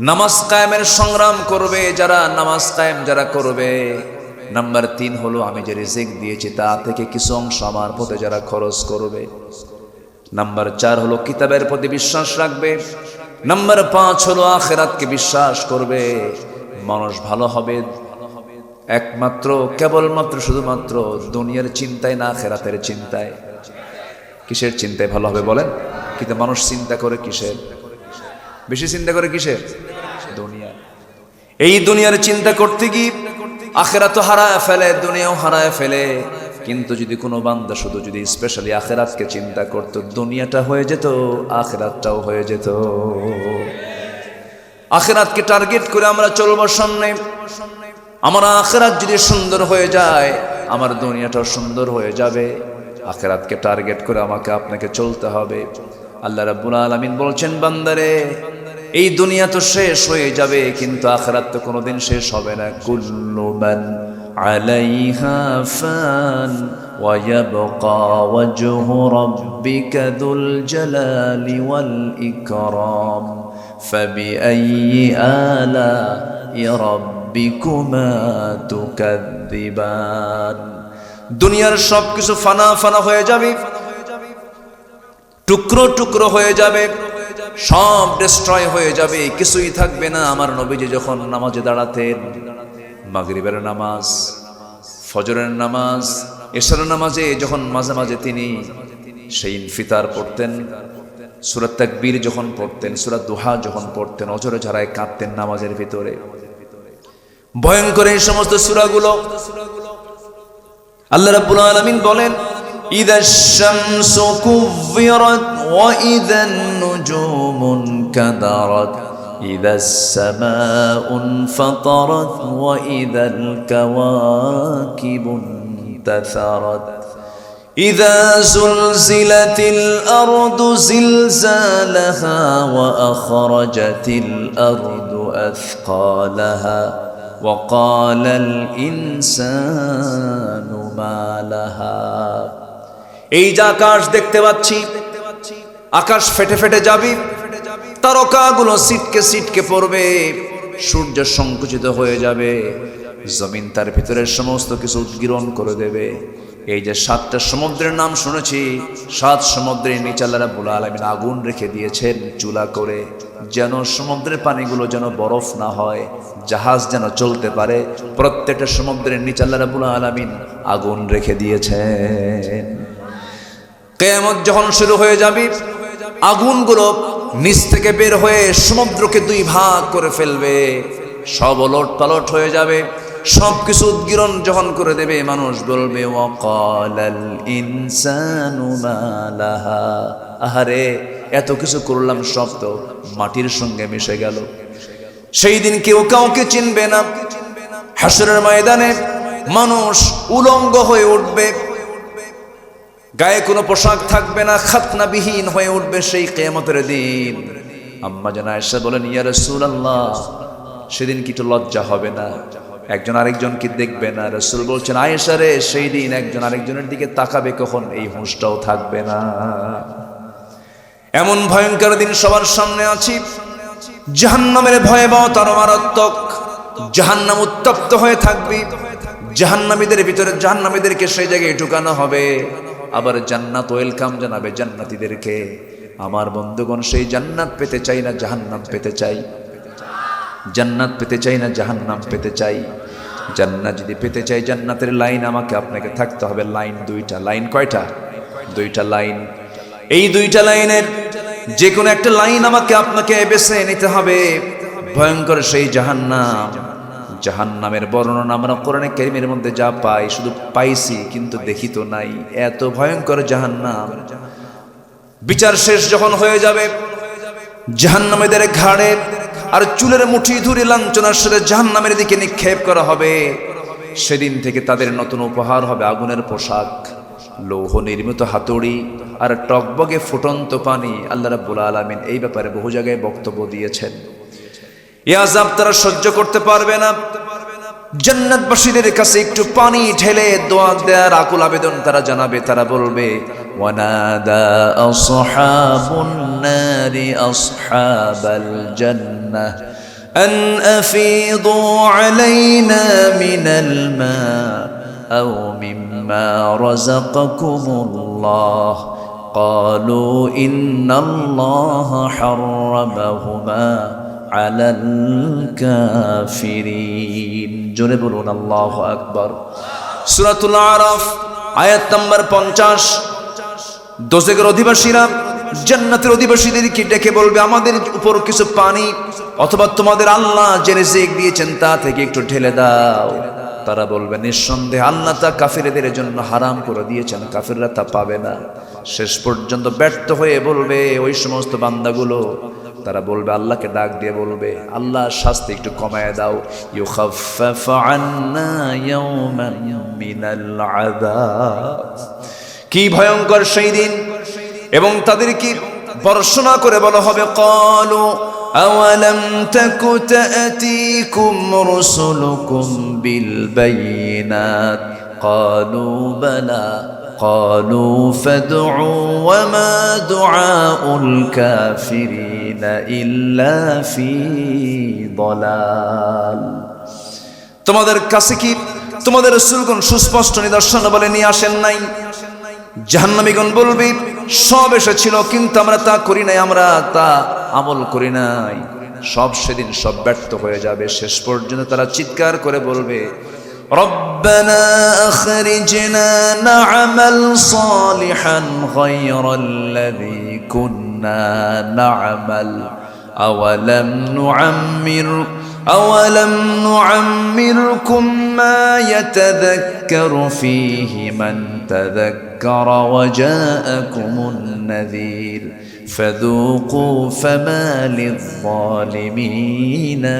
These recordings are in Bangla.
নামাজ কায়েমের সংগ্রাম করবে যারা, নামাজ কায়েম যারা করবে। নাম্বার তিন হলো, আমি যে রিজিক দিয়েছি তা থেকে কিছু অংশ আমার পথে যারা খরচ করবে। নাম্বার চার হলো, কিতাবের প্রতি বিশ্বাস রাখবে। নাম্বার পাঁচ হলো, আখেরাতকে বিশ্বাস করবে। মানুষ ভালো হবে একমাত্র, কেবলমাত্র, শুধুমাত্র দুনিয়ার চিন্তায় না আখেরাতের চিন্তায়। কিসের চিন্তায় ভালো হবে বলেন? কিন্তু মানুষ চিন্তা করে কিসের? বেশি চিন্তা করে কিসের? দুনিয়া এই দুনিয়ার চিন্তা করতে কি আখেরা তো হারায় ফেলে, দুনিয়াও হারায় ফেলে। কিন্তু যদি কোনো বান্দা শুধু যদি স্পেশালি আখেরাতকে চিন্তা করত, দুনিয়াটা হয়ে যেত, আখেরাতটাও হয়ে যেত। আখেরাতকে টার্গেট করে আমরা চলবো সামনে। আমার আখেরাত যদি সুন্দর হয়ে যায়, আমার দুনিয়াটাও সুন্দর হয়ে যাবে। আখেরাতকে টার্গেট করে আমাকে, আপনাকে চলতে হবে। আল্লাহ রাব্বুল আলামিন বলছেন, বান্দারে এই দুনিয়া তো শেষ হয়ে যাবে কিন্তু আখেরাত তো কোনোদিন শেষ হবে না কুল্লু মান আলাইহা ফান ويبقى وجه ربك ذو الجلال والإكرام فبأي آلاء ربكما تكذبان দুনিয়ার সব কিছু ফানা ফানা হয়ে যাবে টুকরো টুকরো হয়ে যাবে সব ডিস্ট্রয় হয়ে যাবে, কিছুই থাকবে না। আমার নবীজি যখন নামাজে দাঁড়াতেন, মাগরিবের নামাজ, ফজরের নামাজ এসরের নামাজে যখন মাঝে মাঝে তিনি সেই ফিতার পড়তেন সুরাত তাকবীর যখন পড়তেন সুরাত দুহা যখন পড়তেন, অজরে ঝাড়ায় কাঁদতেন নামাজের ভিতরে। ভয়ঙ্কর এই সমস্ত সুরাগুলো। আল্লাহ রাব্বুল আলামিন বলেন ইদাশ শামসু কুযিরাত ওয়া ইদান النجوم انكدرت إذا السماء انفطرت وإذا الكواكب انتثرت إذا زلزلت الأرض زلزالها وأخرجت الأرض أثقالها وقال الإنسان ما لها এই যে আকাশ দেখতে পাচ্ছি আকাশ ফেটে ফেটে যাবে। তারকাগুলো সিটকে সিটকে পড়বে। সূর্য সংকুচিত হয়ে যাবে। জমিন তার ভিতরের সমস্ত কিছু উদ্গীরণ করে দেবে। এই যে সাতটা সমুদ্রের নাম শুনেছি, সাত সমুদ্রের নিচে আল্লাহ রাব্বুল আলামিন আগুন রেখে দিয়েছেন চুলা করে, যেন সমুদ্রের পানিগুলো যেন বরফ না হয়, জাহাজ যেন চলতে পারে। প্রত্যেকটা সমুদ্রের নিচে আল্লাহ রাব্বুল আলামিন আগুন রেখে দিয়েছেন। কেয়ামত যখন শুরু হয়ে যাবে আগুনগুলো নিচ থেকে বের হয়ে সমুদ্রকে দুই ভাগ করে ফেলবে। সব ওলট পালট হয়ে যাবে। সব কিছু উদ্গীরণ যখন করে দেবে, মানুষ বলবে আহারে, এত কিছু করলাম, সব তো মাটির সঙ্গে মিশে গেল। সেই দিন কেউ কাউকে চিনবে না। হাসরের ময়দানে মানুষ উলঙ্গ হয়ে উঠবে। গায়ে কোনো পোশাক থাকবে না, খাতনাবিহীন হয়ে উঠবে সেই কেয়ামতের দিন। আম্মা জানা এসে বলেন, ইয়া আল্লাহ সেদিন কিছু লজ্জা হবে না? একজন আরেকজনকে দেখবে না? রসুল বলছেন, আয়েশা রে, সেই দিন একজন আরেকজনের দিকে তাকাবে কখন? এই হুঁশটাও থাকবে না। এমন ভয়ঙ্কর দিন সবার সামনে আছি। জাহান্নামের ভয়াবহতার মারাত্মক জাহান্নাম উত্তপ্ত হয়ে থাকবি। জাহান্নামীদের ভিতরে জাহান্নামীদেরকে সেই জায়গায় ঢুকানো হবে। আবার জান্নাত ওয়েলকাম জানাবে জান্নাতীদেরকে। আমার বন্ধুগণ, সেই জান্নাত পেতে চাই না, জাহান্নাম পেতে চাই। জান্নাত পেতে চাই না, জাহান্নাম পেতে চাই। জান্নাত যদি পেতে চাই, জান্নাতের লাইন আমাকে আপনাকে থাকতে হবে, লাইন দুইটা। লাইন কয়টা? দুইটা লাইন। এই দুইটা লাইনের যে কোনো একটা লাইন আমাকে আপনাকে বেছে নিতে হবে। ভয়ঙ্কর সেই জাহান্নাম। জাহান্নামের বর্ণনা আমরা কোরআনে কারিমের মধ্যে যা পাই, শুধু পাইছি কিন্তু দেখি তো নাই। এত ভয়ঙ্কর জাহান্নাম। বিচার শেষ যখন হয়ে যাবে, জাহান্নামেদের ঘাড়ে আর চুলের মুঠি ধরে লাঞ্ছনার সাথে জাহান্নামের দিকে নিক্ষেপ করা হবে। সেদিন থেকে তাদের নতুন উপহার হবে আগুনের পোশাক, লৌহ নির্মিত হাতুড়ি আর টকবগে ফুটন্ত পানি। আল্লাহ রাব্বুল আলামিন এই ব্যাপারে বহু জায়গায় বক্তব্য দিয়েছেন। এ আজাব তারা সহ্য করতে পারবে না জান্নাতবাসীদের কাছে একটু পানি ঢেলে দোয়া দেয়ার আকুল আবেদন তারা জানাবে তারা বলবে ওয়ানাদা আসহাবুন নারি আসহাবাল জান্নাহ أن أفيضوا علينا من الماء أو مما رزقكم الله قالوا إن الله حرمهما আলাল কাফিরিন। জোরে বলুন, আল্লাহ আকবর। সুরাতুল আরফ, আয়াত নাম্বার পঞ্চাশ। দোজেকের অধিবাসীরা জান্নাতের অধিবাসীদেরকে ডেকে বলবে, আমাদের উপর কিছু পানি অথবা তোমাদের আল্লাহ যে রেজেক দিয়েছেন তা থেকে একটু ঠেলে দাও। তারা বলবে, নিঃসন্দেহে আল্লাহ তা কাফিরদের জন্য হারাম করে দিয়েছেন, কাফিররা তা পাবে না। শেষ পর্যন্ত ব্যর্থ হয়ে বলবে, ওই সমস্ত বান্দাগুলো তারা বলবে আল্লাহকে ডাক দিয়ে বলবে আল্লাহ শাস্তি একটু কমায় দাও ইউখাফফ আন্না ইয়াওমান মিনাল আযাব কি ভয়ঙ্কর সেই দিন এবং তাদেরকে বর্ষনা করে বলা হবে কলু أولم تك تأتيكم رسلكم بالبينات قالوا بلى قالوا فادعوا وما دعاء الكافرين إلا في ضلال তোমাদের কাছে কি তোমাদের রসুলগণ সুস্পষ্ট নিদর্শন বলে নিয়ে আসেন নাই জাহান্নামীগণ বলবে সব এসেছিল কিন্তু আমরা তা করি নাই আমরা তা আমল করি নাই সব সেদিন সব ব্যর্থ হয়ে যাবে শেষ পর্যন্ত তারা চিৎকার করে বলবে ربنا أخرجنا نعمل صالحا غير الذي كنا نعمل. أولم نعمر أولم نعمركم ما يتذكر فيه من تذكر وجاءكم النذير. فذوقوا فما للظالمين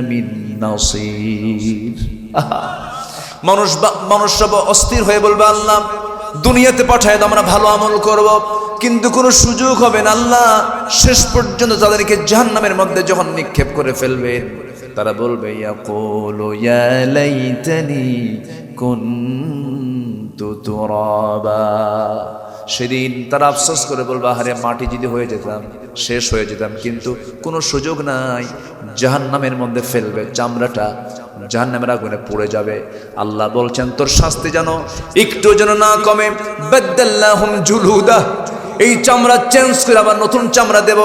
من نصير. মানুষ মানুষ সব অস্থির হয়ে বলবে, আল্লাহ, দুনিয়াতে পাঠায় তো আমরা ভালো আমল করব। কিন্তু কোনো সুযোগ হবে না, আল্লাহ, শেষ পর্যন্ত তাদেরকে জাহান্নামের মধ্যে যখন নিক্ষেপ করে ফেলবে, তারা বলবে ইয়া কুনতু সেদিন তারা আফসোস করে বলবে, আহারে, মাটি যদি হয়ে যেতাম, শেষ হয়ে যেতাম, কিন্তু কোনো সুযোগ নাই। জাহান্নামের মধ্যে ফেলবে চামড়াটা, জাহান্নামের আগুনে পড়ে যাবে। আল্লাহ বলছেন, তোর শাস্তি যেন একটু যেন না কমে। জুলুদা। এই চামড়া চেঞ্জ করে আবার নতুন চামড়া দেব।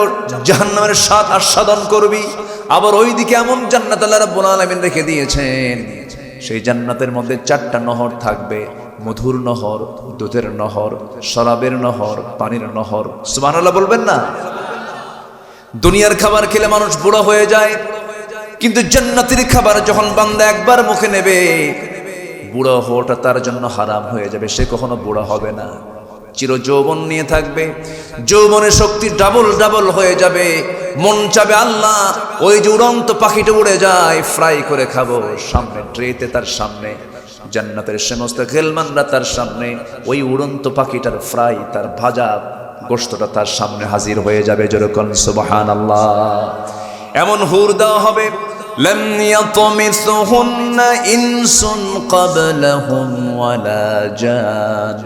জাহান্নামের স্বাদ আস্বাদন করবি। আবার ওইদিকে এমন জান্নাত আল্লাহ রাব্বুল আলামিন রেখে দিয়েছেন। সেই জান্নাতের মধ্যে চারটা নহর থাকবে। মধুর নহর, দুধের নহর, শরাবের নহর, পানির নহর। সুবহানাল্লাহ বলবেন না? দুনিয়ার খাবার খেলে মানুষ বুড়ো হয়ে যায়, কিন্তু জান্নাতের খাবার যখন বান্দা একবার মুখে নেবে, বুড়ো হওয়াটা তার জন্য হারাম হয়ে যাবে। সে কখনো বুড়ো হবে না। চির যৌবন নিয়ে থাকবে, যৌবনের শক্তি ডাবল ডাবল হয়ে যাবে। মন চাবে, আল্লাহ, ওই যে উড়ন্ত পাখিটা উড়ে যায়, ফ্রাই করে খাব। সামনে, ট্রেতে তার সামনে। জান্নাতের সমস্ত খেলমানরা তার সামনে ওই উড়ন্ত পাখিটার ফ্রাই তার ভাজা গোস্তটা তার সামনে হাজির হয়ে যাবে যেরকম সুবাহান আল্লাহ এমন হুর দেওয়া হবে لم يطمثهن إنس قبلهم ولا جان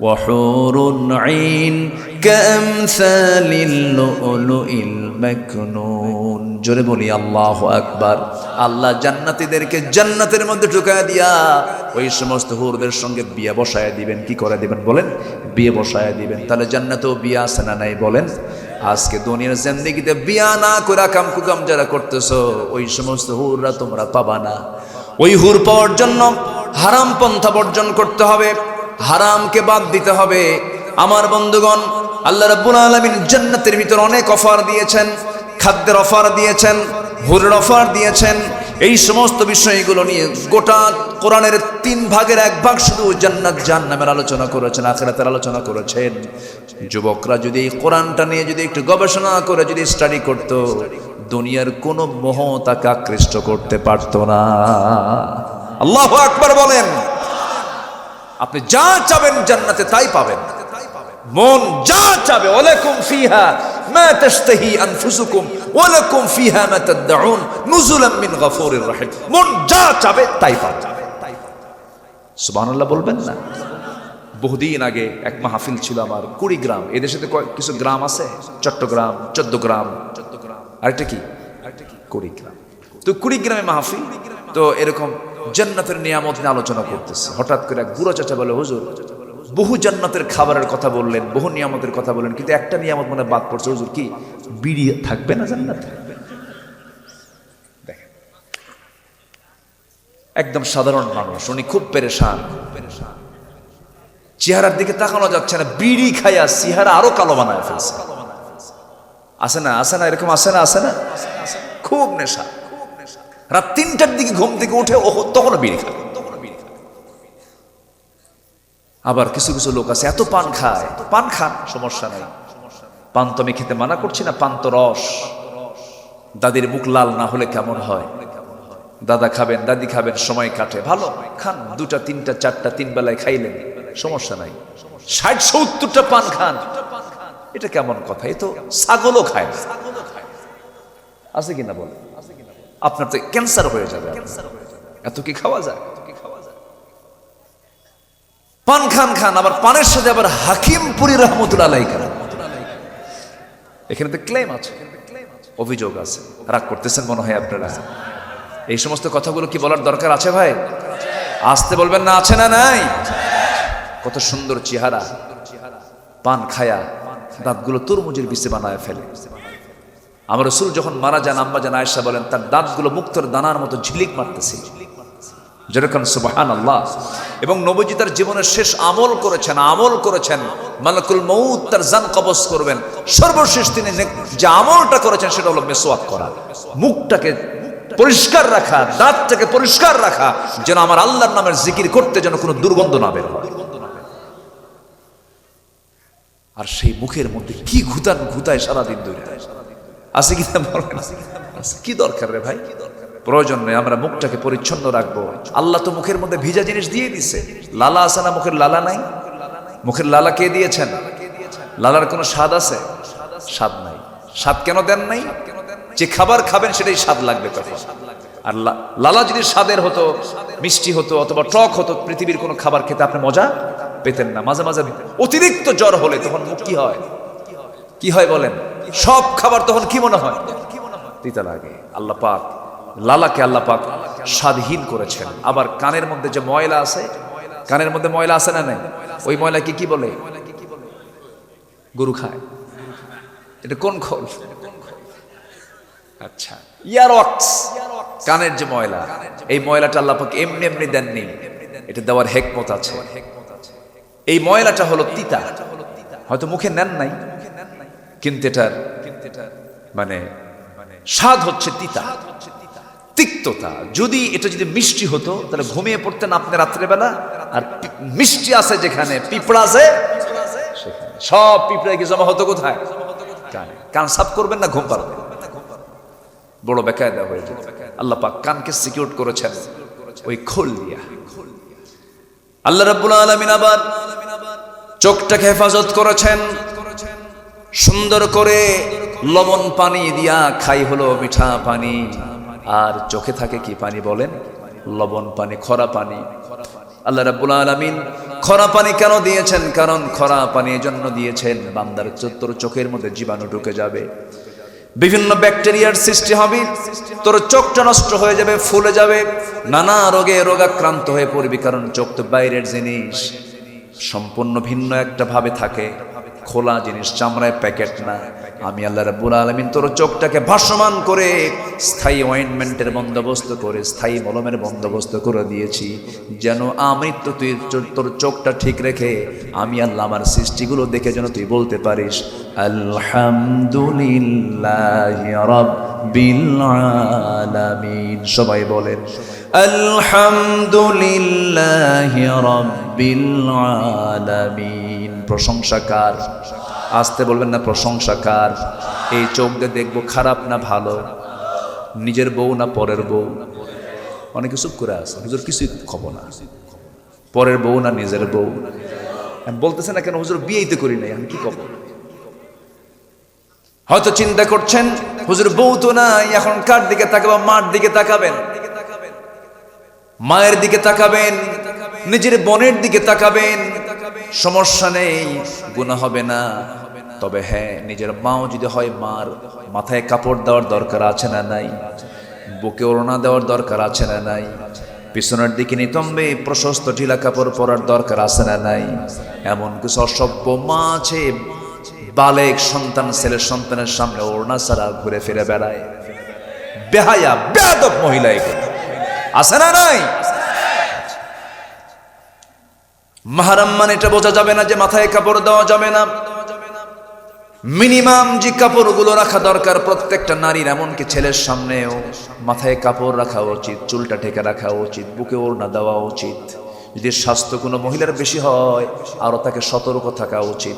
وحور عين كأمثال اللؤلؤ المكنون জোরে বলি, আল্লাহ আকবার। আল্লাহ জান্নাতীদেরকে জান্নাতের মধ্যে ঢুকায় দিয়া ওই সমস্ত হুরদের সঙ্গে বিয়ে বসায় দিবেন। কি করে দিবেন বলেন? বিয়ে বসায় দিবেন। তাহলে জান্নাতেও বিয়ে আছে না নাই বলেন? আজকে দুনিয়ার জিন্দেগিতে বিয়া না করে কাম কুকাম যারা করতেছো, ওই সমস্ত হুররা তোমরা পাবা না। ওই হুর পাওয়ার জন্য হারাম পন্থা বর্জন করতে হবে, হারামকে বাদ দিতে হবে। আমার বন্ধুগণ, আল্লাহ রাব্বুল আলামিন জান্নাতের ভিতর অনেক অফার দিয়েছেন। খাদ্যের অফার দিয়েছেন হুরের অফার দিয়েছেন, এই সমস্ত বিষয়গুলো নিয়ে গোটা কোরআনের তিন ভাগের এক ভাগ শুধু জান্নাত জাহান্নামের আলোচনা করেছেন, আখেরাতের আলোচনা করেছেন। যুবকরা যদি এই কোরআনটা নিয়ে যদি একটু গবেষণা করে যদি স্টাডি করত, দুনিয়ার কোনো মোহ তাকে আকৃষ্ট করতে পারত না। আল্লাহ আকবার বলেন, আপনি যা চাবেন জান্নাতে তাই পাবেন। মন যা চাবে ওয়ালাকুম ফিহা। মা তাশতাহি আনফুসুকুম ওয়ালাকুম ফিহা মা তাদউন নুজুলাম মিন মন যা চাবে তাই পাবে। সুবহানাল্লাহ বলবেন না? বহুদিন আগে এক মাহফিল ছিল আমার কুড়ি গ্রাম এদেশে তো কিছু গ্রাম আছে? চট্টগ্রাম চোদ্দ গ্রাম চোদ্দ গ্রাম আরেকটা কি? আরেকটা কি কুড়ি গ্রাম তো কুড়িগ্রামে মাহফিল, তো এরকম জান্নাতের নিয়ামত নিয়ে আলোচনা করতেছে। হঠাৎ করে এক বুড়ো চাচা বলে, হুজুর বহু জান্নাতের খাবারের কথা বললেন, বহু নিয়ামতের কথা বললেন, কিন্তু একটা নিয়ামত মনে বাদ পড়ছে। হুজুর কি? বিড়ি থাকবে না জান্নাত। একদম সাধারণ মানুষ, উনি খুব পেরেশান। চেহারার দিকে তাকানো যাচ্ছে না, বিড়ি খাইয়া চেহারা আরও কালো বানায় ফেলছে। আসে না? আসে না? এরকম আসে না? আসে না? খুব নেশা। রাত তিনটার দিকে ঘুম থেকে উঠে ও তখনও বিড়ি খায় আবার কিছু কিছু লোক আছে, এত পান খায়। পান খান, সমস্যা নাই। পান তো আমি খেতে মানা করছি না, পান তো রস। দাদির মুখ লাল না হলে কেমন হয়? দাদা খাবেন, দাদি খাবেন, সময় কাটে। ভালো, খান, দুটা, তিনটা, চারটা, তিন বেলায় খাইলেন, সমস্যা নাই। ষাট, সত্তরটা পান খান। এটা কেমন কথা? এ তো ছাগলও খায়। আছে কিনা বলে আপনার তো ক্যান্সার হয়ে যাবে। এত কি খাওয়া যায়? পান খান খান, আবার পানের সাথে আবার হাকিমপুরি রহমতুল্লাহ আলাই খান এখানে তো ক্লেম আছে, অভিযোগ আছে। রাগ করতেছেন মনে হয় আপনারা। এই সমস্ত কথাগুলো কি বলার দরকার আছে ভাই? আসতে বলবেন না, আছে না নাই? কত সুন্দর চেহারা। পান খায়া দাঁতগুলো তরমুজের বিষে বানায় ফেলে। আমার রসুল যখন মারা যান, আম্মা যান, আয়েশা বলেন, তার দাঁতগুলো মুক্তর দানার মতো ঝিলিক মারতেছে। যেরকম সুবাহান আল্লাহ এবং নবজি তার জীবনের শেষ আমল করেছেন আমল করেছেন। মালাকুল মৌত তার জান কবজ করবেন। সর্বশেষ তিনি যে আমলটা করেছেন, সেটা হলো মেসোয়াক করা। মুখটাকে পরিষ্কার রাখা, দাঁতটাকে পরিষ্কার রাখা, যেন আমার আল্লাহর নামের জিকির করতে যেন কোনো দুর্গন্ধ না বের হয়। আর সেই মুখের মধ্যে কি ঘুতান ঘুতায় সারাদিন ধরে। আছে কি। কি দরকার রে ভাই? প্রয়োজন নেই আমরা মুখটাকে পরিচ্ছন্ন রাখব। আল্লাহ তো মুখের মধ্যে ভিজা জিনিস দিয়ে দিছে। লালা আছে না মুখের লালা নাই? মুখের লালা কে দিয়েছেন? লালার কোনো স্বাদ আছে? স্বাদ নাই। স্বাদ কেন দেন নাই? যে খাবার খাবেন সেটাই স্বাদ লাগবে তখন। আর লালা যদি স্বাদের হতো, মিষ্টি হতো অথবা টক হতো, পৃথিবীর কোনো খাবার খেতে আপনি মজা পেতেন না। মাঝে মাঝে অতিরিক্ত জ্বর হলে তখন মুখ কি হয়? কি হয় বলেন? সব খাবার তখন কি মনে হয়? তিতা লাগে। আল্লাহ পাক লালাকে আল্লাহ পাক স্বাধীন করেছেন। আবার কানের মধ্যে যে ময়লা আছে, কানের মধ্যে ময়লা আছে না নাই? ওই ময়লা কি কি বলে? গরু খায়। এটা কোন খোল? আচ্ছা। ইয়ারক্স। কানের যে ময়লা, এই ময়লাটা আল্লাহ পাক এমনি এমনি দেননি। এটা দেওয়ার হেকমত আছে। এই ময়লাটা হলো তিতা। হয়তো মুখে নেন নাই, কিন্তু এটার মানে স্বাদ হচ্ছে তিতা। তিক্ততা। যদি এটা যদি মিষ্টি হতো, তাহলে ঘুমিয়ে পড়তেন আপনি রাত্রেবেলা, আর মিষ্টি আছে যেখানে, পিঁপড়া আছে সব পিঁপড়া কি জমা হতো কোথায়? কানে। কান সাফ করবেন না, ঘুম পারবেন বড় বেকায়দা হয়ে যেত। আল্লাহ পাক কানকে সিকিউর করেছেন ওই খোল দিয়া। আল্লাহ রাব্বুল আলামিন আবার চোখটাকে হেফাজত করেছেন। সুন্দর করে লবণ পানি দিয়া খাই হলো মিঠা পানি। আর চোখে থাকে কি পানি বলেন? লবণ পানি, খরা পানি। আল্লাহ রাব্বুল আলামিন খরা পানি কেন দিয়েছেন? কারণ খরা পানি জন্য দিয়েছেন। বান্দার তোর চোখের মধ্যে জীবাণু ঢুকে যাবে। বিভিন্ন ব্যাকটেরিয়ার সৃষ্টি হবে। তোর চোখটা নষ্ট হয়ে যাবে, ফুলে যাবে। নানা রোগে রোগাক্রান্ত হয়ে পড়বি, কারণ চোখ তো বাইরের জিনিস। সম্পূর্ণ ভিন্ন একটা ভাবে থাকে। খোলা জিনিস, চামড়ায় প্যাকেট না। আমি আল্লাহ রাব্বুল আলামিন তোর চোখটাকে ভাসমান করে স্থায়ী অয়েন্টমেন্টের বন্দোবস্ত করে, স্থায়ী মলমের বন্দোবস্ত করে দিয়েছি। যেন আমি তো তুই তোর চোখটা ঠিক রেখে আমি আল্লাহ আমার সৃষ্টিগুলো দেখে যেন তুই বলতে পারিস, আলহামদুলিল্লাহ রাব্বিল সবাই বলেন, আলহামদুলিল্লাহ রাব্বিল প্রশংসাকার। আসতে বলবেন না প্রশংসাকার। এই চোখ দিয়ে দেখব খারাপ না ভালো। নিজের বউ না পরের বউ। অনেকে চুপ করে আছে। হুজুর কিছুই খবর না। পরের বউ না নিজের বউ। বলতেছে না কেন, হুজুর বিয়েই তো করি নাই, আমি কি খবর হয়তো চিন্তা করছেন, হুজুর বউ তো নাই, এখন কার দিকে তাকাবো, মার দিকে তাকাবেন? মায়ের দিকে তাকাবেন, নিজের বোনের দিকে তাকাবেন সমস্যা নেই গুণা হবে না। তবে হ্যাঁ নিজের মাও যদি হয় মার, মাথায় কাপড় দেওয়ার দরকার আছে না নাই? বুকে ওড়না দেওয়ার দরকার আছে না নাই? পিছনের দিকে নিতম্বে প্রশস্ত ঢিলা কাপড় পরার দরকার আছে না নাই? এমন কিছু অসভ্য মা আছে, বালেক সন্তান ছেলের সন্তানের সামনে ওড়না ছাড়া ঘুরে ফিরে বেড়ায়। বেহায়া, বেয়াদব মহিলা আছে না নাই? মাহারাম মানে এটা বোঝা যাবে না যে মাথায় কাপড় দেওয়া যাবে না। মিনিমাম যে কাপড়গুলো রাখা দরকার প্রত্যেকটা নারীর, এমনকি ছেলের সামনেও মাথায় কাপড় রাখা উচিত, চুলটা ঢেকে রাখা উচিত, বুকে ওড়না দেওয়া উচিত। যদি স্বাস্থ্য কোনো মহিলার বেশি হয় আরও তাকে সতর্ক থাকা উচিত।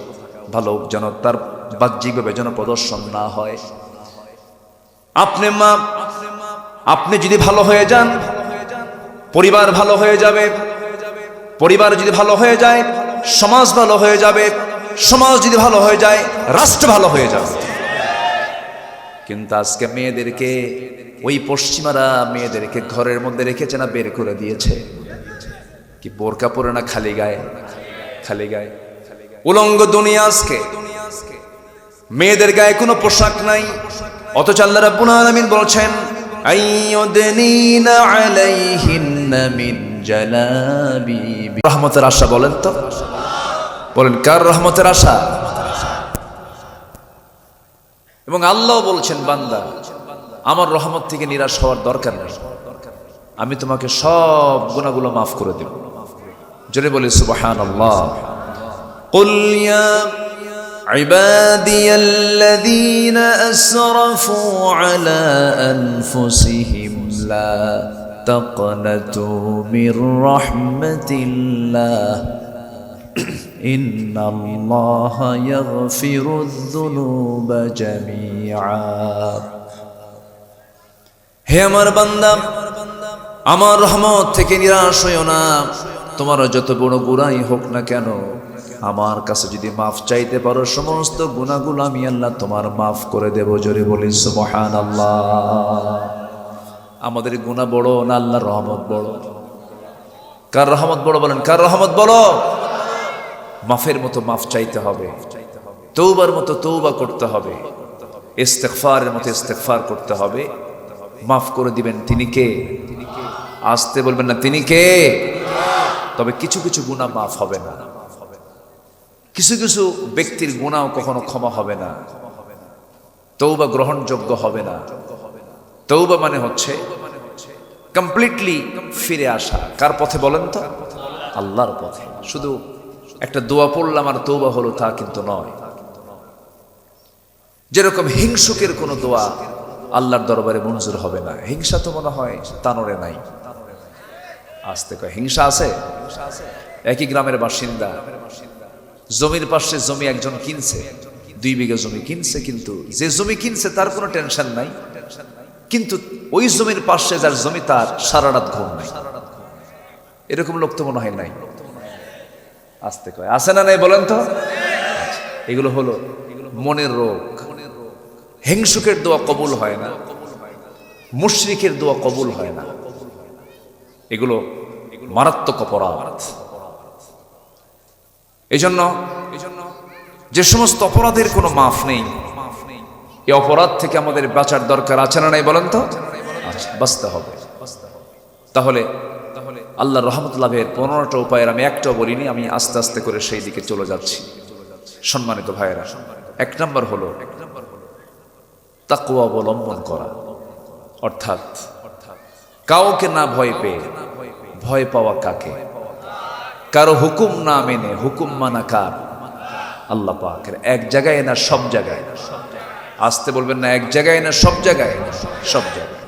ভালো যেন তার বাহ্যিকভাবে যেন প্রদর্শন না হয়। আপনি মা, আপনি যদি ভালো হয়ে যান, পরিবার ভালো হয়ে যাবে। পরিবার যদি ভালো হয়ে যায়, সমাজ ভালো হয়ে যাবে, সমাজ যদি ভালো হয়ে যায়, রাষ্ট্র ভালো হয়ে যাবে। কিন্তু আজকে মেয়েদেরকে, ওই পশ্চিমারা মেয়েদেরকে ঘরের মধ্যে রেখেছে না, বের করে দিয়েছে? কি বোরকা পরে না খালি গায়ে? খালি গায়ে। উলঙ্গ দুনিয়া আজকে। মেয়েদের গায়ে কোনো পোশাক নাই। অথচ আল্লাহ রাব্বুল আলামিন বলছেন, আইয়ুদনিনা আলাইহিন্না মিন জালাবিবি রহমতের আশা বলেন তো বলেন কার রহমতের আশা এবং আল্লাহ বলছেন বান্দা আমার রহমত থেকে নিরাশ হওয়ার দরকার নেই আমি তোমাকে সব গুণাগুলো মাফ করে দেব জোরে বলি সুবহান আল্লাহ قل يا عبادي الذين أسرفوا على أنفسهم لا تقنطوا من رحمة الله إن الله يغفر الذنوب جميعا হে আমার বান্দা আমার রহমত থেকে নিরাশ হইও না তোমার যত বড় গুণাই হোক না কেন আমার কাছে যদি মাফ চাইতে পারো সমস্ত গুণাগুলো আমি আল্লাহ তোমার মাফ করে দেব জোরে বলি সুবহান আল্লাহ আমাদের গুণা বড় না আল্লাহর রহমত বড়? কার রহমত বড় বলেন? কার রহমত বড়? মাফের মতো মাফ চাইতে হবে। তৌবার মতো তৌবা করতে হবে। ইস্তেকফারের মতো ইস্তেকফার করতে হবে। মাফ করে দিবেন তিনি কে? আসতে বলবেন না, তিনি কে? তবে কিছু কিছু গুণা মাফ হবে না। কিছু কিছু ব্যক্তির গুণাও কখনো ক্ষমা হবে না। তৌবা গ্রহণযোগ্য হবে না। তৌবা মানে হচ্ছে কমপ্লিটলি ফিরে আসা। কার পথে বলেন তো? আল্লাহর পথে। শুধু একটা দোয়া পড়লাম আর তৌবা হলো তা কিন্তু নয়। যেরকম হিংসুকের কোনো দোয়া আল্লাহর দরবারে মঞ্জুর হবে না। হিংসা তো মনে হয় তানরে নাই। আসতে কয়, হিংসা আছে? একই গ্রামের বাসিন্দা, জমির পাশে জমি একজন কিনছে, দুই বিঘা জমি কিনছে, কিন্তু যে জমি কিনছে তার কোনো টেনশন নাই। কিন্তু ওই জমির পাশে যার জমি তার সারা রাত ঘুম নাই। এরকম লোক তো মনে হয় নাই। আসতে কয় আসে না নাই বলেন তো? এগুলো হলো মনের রোগ। হিংসুকের দোয়া কবুল হয় না, মুশরিকের দোয়া কবুল হয় না। এগুলো মারাত্মক অপরাধ। এই জন্য যে সমস্ত অপরাধের কোনো মাফ নেই এই অপরাধ থেকে আমাদের বাঁচার দরকার আছে না নাই বলেন তো? আচ্ছা, বাঁচতে হবে। তাহলে তাহলে আল্লাহ রহমত লাভের পনেরোটা উপায়ের আমি একটাও বলিনি আমি আস্তে আস্তে করে সেই দিকে চলে যাচ্ছি। সম্মানিত ভাইয়েরা এক নম্বর হলো তাকুয়া অবলম্বন করা। অর্থাৎ কাউকে না ভয় পেয়ে ভয় পাওয়া কাকে? কারও হুকুম না মেনে হুকুম মানা কার? আল্লাহ পাকের। এক জায়গায় না সব জায়গায়? আসতে বলবেন না, এক জায়গায় না, সব জায়গায় সব জায়গায়।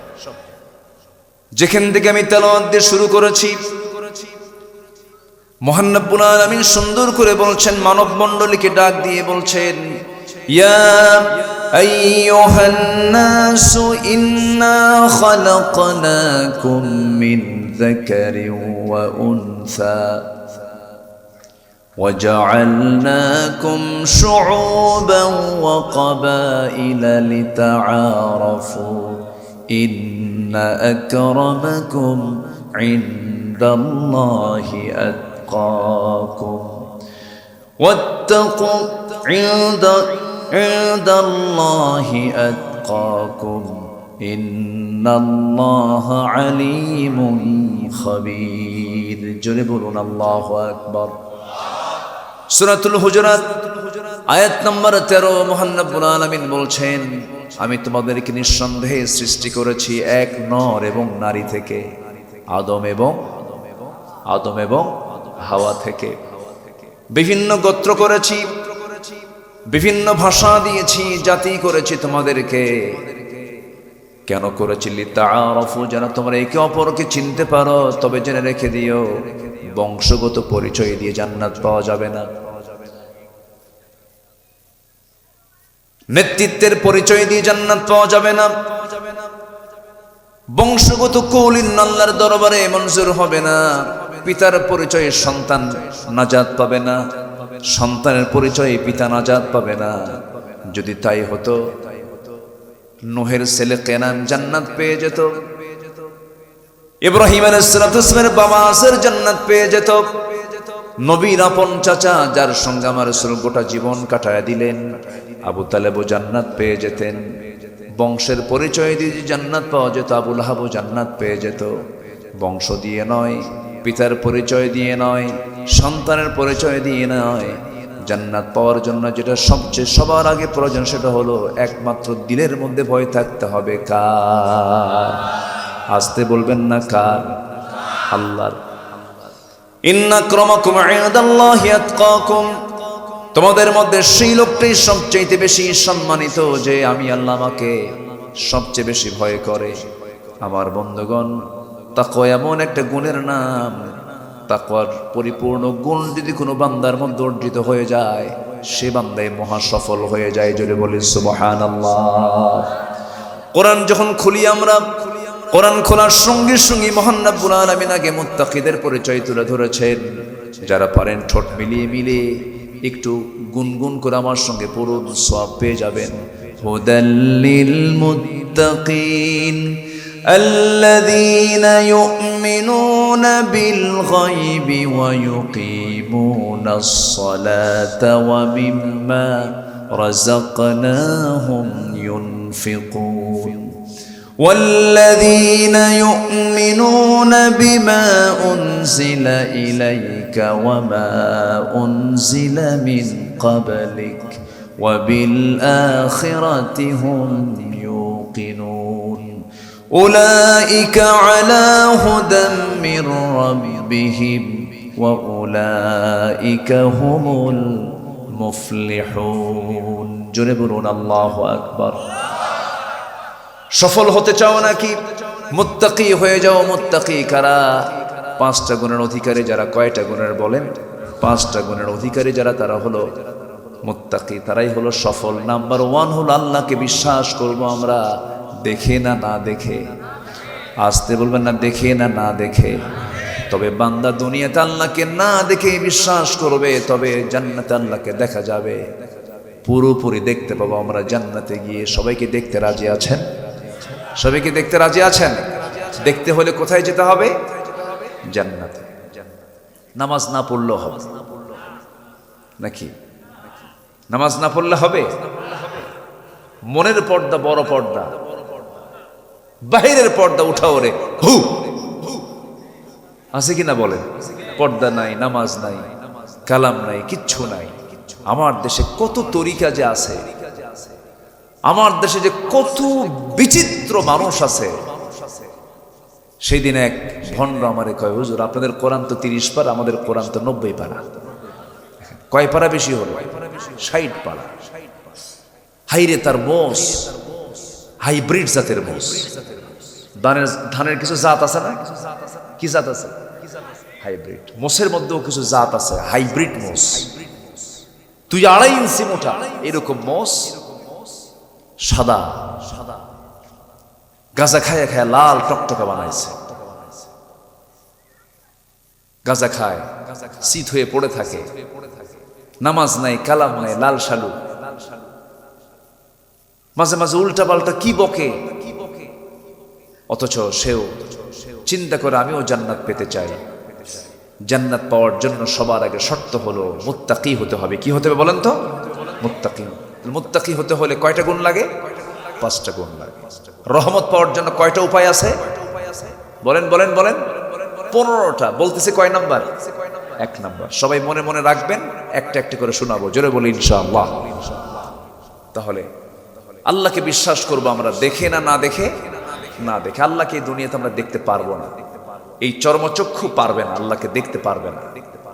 যেখান থেকে আমি তেলাওয়াত দিয়ে শুরু করেছি মহান্নবুল আলামিন সুন্দর করে বলছেন মানব মণ্ডলীকে ডাক দিয়ে বলছেন, ইয়া নাসু ইন্না খালাকনাকুম মিন যাকারিন ওয়া উনসা। وجعلناكم شعوبا وقبائل لتعارفوا إن أكرمكم عند الله أتقاكم واتقوا عند عند الله أتقاكم إن الله عليم خبير. جربنا الله أكبر. সূরাতুল হুজুরাত, আয়াত নম্বর 13 মুহান্নাবুল আলামিন বলছেন, আমি তোমাদেরকে নিঃসন্দেহে সৃষ্টি করেছি এক নর এবং নারী থেকে, আদম এবং আদম এবং হাওয়া থেকে। বিভিন্ন গোত্র করেছি, বিভিন্ন ভাষা দিয়েছি, জাতি করেছি তোমাদেরকে। কেন করেছি? লিতাআরাফু, যেন তোমরা একে অপরকে চিনতে পারো, তবে জেনে রেখে দিও, বংশগত পরিচয় দিয়ে জান্নাত পাওয়া যাবে না। নেতৃত্বের পরিচয় দিয়ে জান্নাত পাওয়া যাবে না। বংশগত কৌলিন দরবারে মঞ্জুর হবে না। পিতার পরিচয়ে সন্তান নাজাত পাবে না। সন্তানের পরিচয়ে পিতা নাজাত পাবে না। যদি তাই হতো, নোহের ছেলে কেনান জান্নাত পেয়ে যেত। ইব্রাহিম আলাইহিসসালামের বাবা আসের জান্নাত পেয়ে যেত। নবীর আপন চাচা, যার সঙ্গে আমার রসুল গোটা জীবন কাটায় দিলেন। আবু তালেবও জান্নাত পেয়ে যেতেন। বংশের পরিচয় দিয়ে জান্নাত পাওয়া যেত, আবুল হাবু জান্নাত পেয়ে যেত। বংশ দিয়ে নয়, পিতার পরিচয় দিয়ে নয়, সন্তানের পরিচয় দিয়ে নয়। জান্নাত পাওয়ার জন্য যেটা সবচেয়ে সবার আগে প্রয়োজন, সেটা হলো একমাত্র দিলের মধ্যে ভয় থাকতে হবে। কার? আসতে বলবেন না কার? আল্লাহর তোমাদের মধ্যে সেই লোকটাই সবচেয়ে বেশি সম্মানিত যে আমি আল্লাহ আমাকে সবচেয়ে বেশি ভয় করে। আমার বন্ধুগণ, তাকওয়া এমন একটা গুণের নাম, তাকওয়ার পরিপূর্ণ গুণ যদি কোনো বান্দার মধ্যে অর্জিত হয়ে যায়, সে বান্দায় মহা সফল হয়ে যায় যদি বলি সুবহানাল্লাহ। কোরআন যখন খুলি আমরা কোরআন খোলার সঙ্গে সঙ্গে মহান রাব্বুল আলামিন আগে মুত্তাকিদের পরিচয় তুলে ধরেছেন। যারা পারেন ঠোঁট মিলিয়ে মিলে একটু গুনগুন করে আমার সঙ্গে পুরো সব পেয়ে যাবেন। হুদাল্লিল মুত্তাকিন الذين يؤمنون بالغيب ويقيمون الصلاة ومما رزقناهم ينفقون والذين يؤمنون بما أنزل إليك وما أنزل من قبلك وبالآخرة هم يوقنون. أولئك على هدى من ربهم وأولئك هم المفلحون. جنبون الله أكبر. সফল হতে চাও নাকি? মুত্তাকি হয়ে যাও, মুত্তাকি কারা? পাঁচটা গুণের অধিকারী যারা কয়টা গুণের বলেন? পাঁচটা গুণের অধিকারী যারা, তারা হলো মুত্তাকি, তারাই হলো সফল। নাম্বার ওয়ান হলো আল্লাহকে বিশ্বাস করব আমরা, দেখে না না দেখে। আসতে বলবেন না, দেখে না না দেখে। তবে বান্দা দুনিয়াতে আল্লাহকে না দেখে বিশ্বাস করবে, তবে জান্নাতে আল্লাহকে দেখা যাবে। পুরোপুরি দেখতে পাবো আমরা জান্নাতে গিয়ে। সবাইকে দেখতে রাজি আছেন? সবাইকে দেখতে রাজি আছেন? দেখতে হলে কোথায় যেতে হবে? জান্নাতে। নামাজ না পড়লেও হবে। নাকি? নামাজ না পড়লে হবে? মনের পর্দা বড় পর্দা। বাহিরের পর্দা উঠাও রে। হু। আছে কিনা বলেন? পর্দা নাই, নামাজ নাই, কালাম নাই, কিচ্ছু নাই। আমার দেশে কত তরিকা যে আছে। আমার দেশে যে কত বিচিত্র মানুষ আছে সেই দিন এক ভণ্ড আমারে কয়, হুজুর, আপনাদের কোরআন তো তিরিশ পারা, আমাদের কোরআন তো নব্বই পারা। কয় পারা বেশি হলো? ষাট পারা। হাইরে তার মোষ, হাইব্রিড জাতের মোষ। ধানের ধানের কিছু জাত আছে না? কি জাত আছে? হাইব্রিড। মোষের মধ্যেও কিছু জাত আছে, হাইব্রিড মোষ। তুই আড়াই ইঞ্চি মোটা, এরকম মোষ। সাদা সাদা। গাঁজা খায়া খায়া লাল টকটকা বানাইছে। গাঁজা খায়, শীত হয়ে পড়ে থাকে। নামাজ নাই, কালাম নাই, লাল শালু। মাঝে মাঝে উল্টা পাল্টা কি বকে? অথচ সেও চিন্তা করে আমিও জান্নাত পেতে চাই। জান্নাত পাওয়ার জন্য সবার আগে শর্ত হলো, মুত্তাকি হতে হবে। কি হতে হবে বলেন তো? মুত্তাকি। মুত্তাকি হতে হলে কয়টা গুণ লাগে? পাঁচটা গুণ লাগে। রহমত পাওয়ার জন্য কয়টা উপায় আছে? বলেন বলেন বলেন। পনেরোটা। বলতেছে কয় নাম্বার? এক নাম্বার। সবাই মনে মনে রাখবেন, একটা একটা করে শোনাবো। জোরে বলি, ইনশাআল্লাহ। তাহলে আল্লাহকে বিশ্বাস করব আমরা, দেখে না না দেখে? না দেখে। আল্লাহকে এই দুনিয়াতে আমরা দেখতে পারব না। এই চর্মচক্ষু পারবে না, আল্লাহকে দেখতে পারবে না।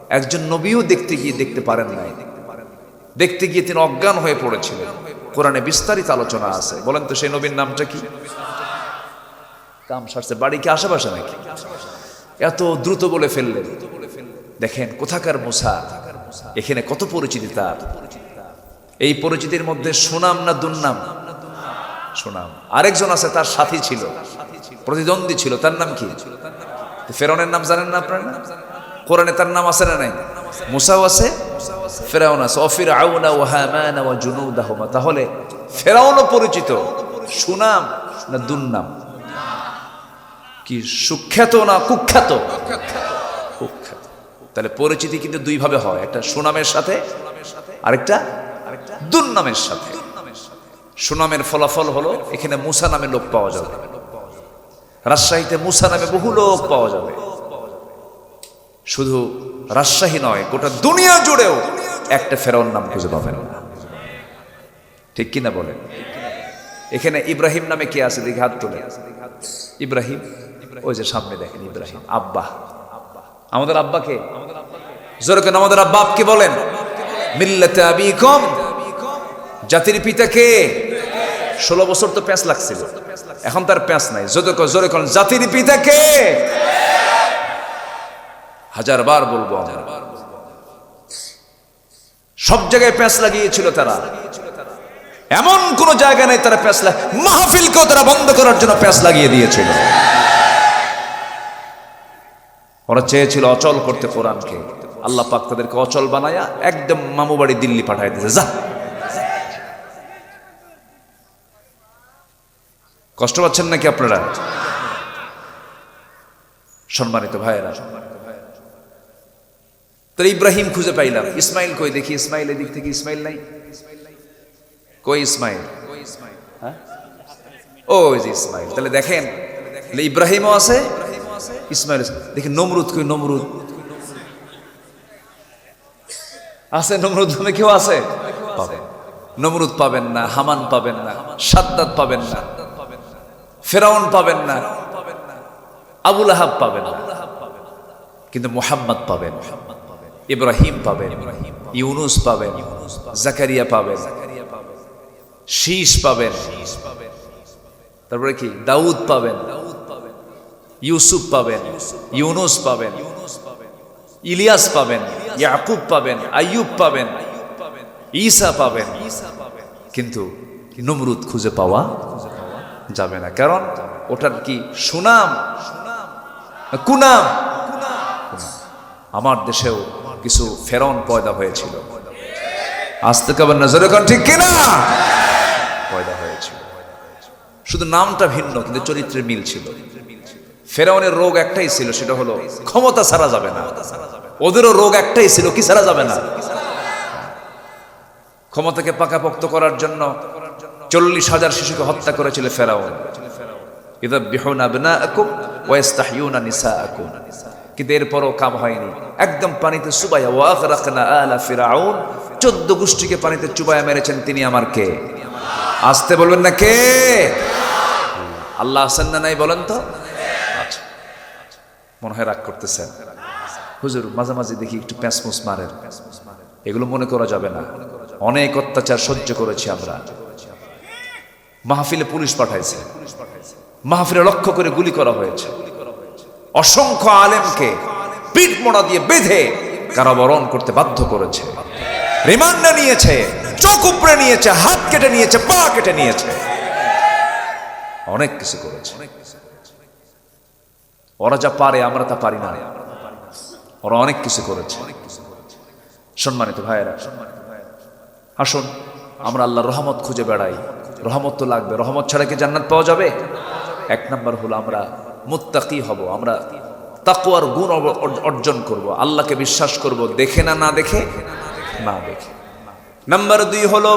একজন নবীও দেখতে গিয়ে দেখতে পারেন নাই। দেখতে গিয়ে তিনি অজ্ঞান হয়ে পড়েছিলেন। কোরআনে বিস্তারিত আলোচনা আছে। বলেন তো সেই নবীর নামটা কি? কাম সারছে। বাড়ি কি আশেপাশে নাকি? এত দ্রুত বলে ফেললেন। দেখেন, কোথাকার মুসা? এখানে কত পরিচিতি তার? এই পরিচিতির মধ্যে সুনাম না দুর্নাম? সুনাম। আরেকজন আছে, তার সাথী ছিল। প্রতিদ্বন্দ্বী ছিল। তার নাম কি? ফেরনের নাম জানেন না আপনারা? কোরআনে তার নাম আছে না নাই? মুসাও আছে? ফেরাউন আছে। ও হামানা ও জুনুদাহমা। তাহলে ফেরাউনও পরিচিত। সুনাম না দুর্নাম? কি সুখ্যাত না কুখ্যাত? কুখ্যাত। তাহলে পরিচিতি কিন্তু দুই ভাবে হয়। একটা সুনামের সাথে, আরেকটা দুর্নামের সাথে। সুনামের ফলাফল হলো, এখানে মুসা নামে লোক পাওয়া যাবে। রাজশাহীতে মুসা নামে বহু লোক পাওয়া যাবে। শুধু রাজশাহী নয়, গোটা দুনিয়া জুড়েও একটা ফেরাউন নাম খুঁজে পাবেন। না ঠিক কিনা বলেন? এখানে ইব্রাহিম নামে কে আছে? দেখি হাত তুলে। ইব্রাহিম? ওই যে সামনে দেখেন ইব্রাহিম। আব্বা। আমাদের আব্বাকে জোরে কেন? আমাদের আব্বা আপকে বলেন। মিল্লাতে আবিকুম। জাতির পিতা কে? ষোলো বছর তো প্যাঁচ লাগছিল। এখন তার প্যাঁচ নাই। কর জোরে কর জাতির পিতা কে? হাজার বার বলব আমরা। সব জায়গায় প্যাঁচ লাগিয়েছিল তারা। এমন কোন জায়গা নেই তারা প্যাঁচ লাগ মাহফিলকেও তারা বন্ধ করার জন্য প্যাঁচ লাগিয়ে দিয়েছিল। ওরা চেয়েছিল অচল করতে কোরআনকে। আল্লাহ পাক তাদেরকে অচল বানায়া একদম মামু বাড়ি দিল্লি পাঠাই দিয়েছে। যা। কষ্ট পাচ্ছেন নাকি আপনারা? সম্মানিত ভাইয়েরা তো ইব্রাহিম খুঁজে পাইলাম ইসমাইল কই? দেখি ইসমাইল এদিক থেকে ইসমাইল নাই? কই ইসমাইল? হ্যাঁ? ও যে ইসমাইল। তাহলে দেখেন ইব্রাহিমও আছে ইসমাইল। দেখি নমরুদ কই? নমরুদ। আছে নমরুদ নামে কেউ আছে? নমরুদ পাবেন না, হামান পাবেন না, সাদ্দাত পাবেন না, ফেরাউন পাবেন না, আবুল আহাব পাবেন না, কিন্তু মোহাম্মদ পাবেন। ইব্রাহিম পাবেন, ইউনুস পাবেন, জাকারিয়া পাবেন শীষ পাবেন, তারপরে কি? দাউদ পাবেন, ইউসুফ পাবেন, ইউনুস পাবেন, ইলিয়াস পাবেন, ইয়াকুব পাবেন, আইয়ুব পাবেন, ঈসা পাবেন। কিন্তু নমরুদ খুঁজে পাওয়া যাবে না। কারণ ওটার কি সুনাম? না কুনাম। আমার দেশেও কিছু ফেরন পয়দা হয়েছিল। আসতে কবেন নজরে কোন ঠিক কিনা? পয়দা হয়েছিল। শুধু নামটা ভিন্ন, কিন্তু চরিত্রের মিল ছিল। ফেরাউনের রোগ একটাই ছিল, সেটা হলো ক্ষমতা ছাড়া যাবে না। ওদেরও রোগ একটাই ছিল, কি ছাড়া যাবে না? ক্ষমতাকে পাকাপোক্ত করার জন্য চল্লিশ হাজার শিশুকে হত্যা করেছিল ফেরাউন। ইদাব্বিহুনা আবনাআকুম ওয়া ইস্তাহইউনা নিসাআকুম। কিন্তু কাম হয়নি। একদম পানিতে চুবাইয়া ওয়াগরাকনা আলা ফিরাউন চোদ্দ গোষ্ঠীকে পানিতে চুবাইয়া মেরেছেন তিনি আমার কে? আসতে বলবেন না কে? আল্লাহ আছেন না নাই বলেন তো? আচ্ছা। মনে হয় রাগ করতেছেন। হুজুর, মাঝে মাঝে দেখি একটু প্যাঁচমুচ মারেন। এগুলো মনে করা যাবে না। অনেক অত্যাচার সহ্য করেছি আমরা। মাহফিলে পুলিশ পাঠাইছে। মাহফিলে লক্ষ্য করে গুলি করা হয়েছে। অসংখ্য আলেমকে পিঠ মোড়া দিয়ে বেঁধে কারাবরণ করতে বাধ্য করেছে। রিমান্ডে নিয়েছে, চোখ উপড়ে নিয়েছে, হাত কেটে নিয়েছে, পা কেটে নিয়েছে। অনেক কিছু করেছে। ওরা যা পারে, আমরা তা পারি না। ওরা অনেক কিছু করেছে। সম্মানিত ভাইয়েরা, আসুন, আমরা আল্লাহর রহমত খুঁজে বেড়াই। রহমত তো লাগবে। রহমত ছাড়া কি জান্নাত পাওয়া যাবে? এক নাম্বার হলো আমরা মুত্তাকি হব, আমরা তাকুয়ার গুণ অর্জন করব, আল্লাহকে বিশ্বাস করব, দেখে না না দেখে না দেখে। নাম্বার দুই হলো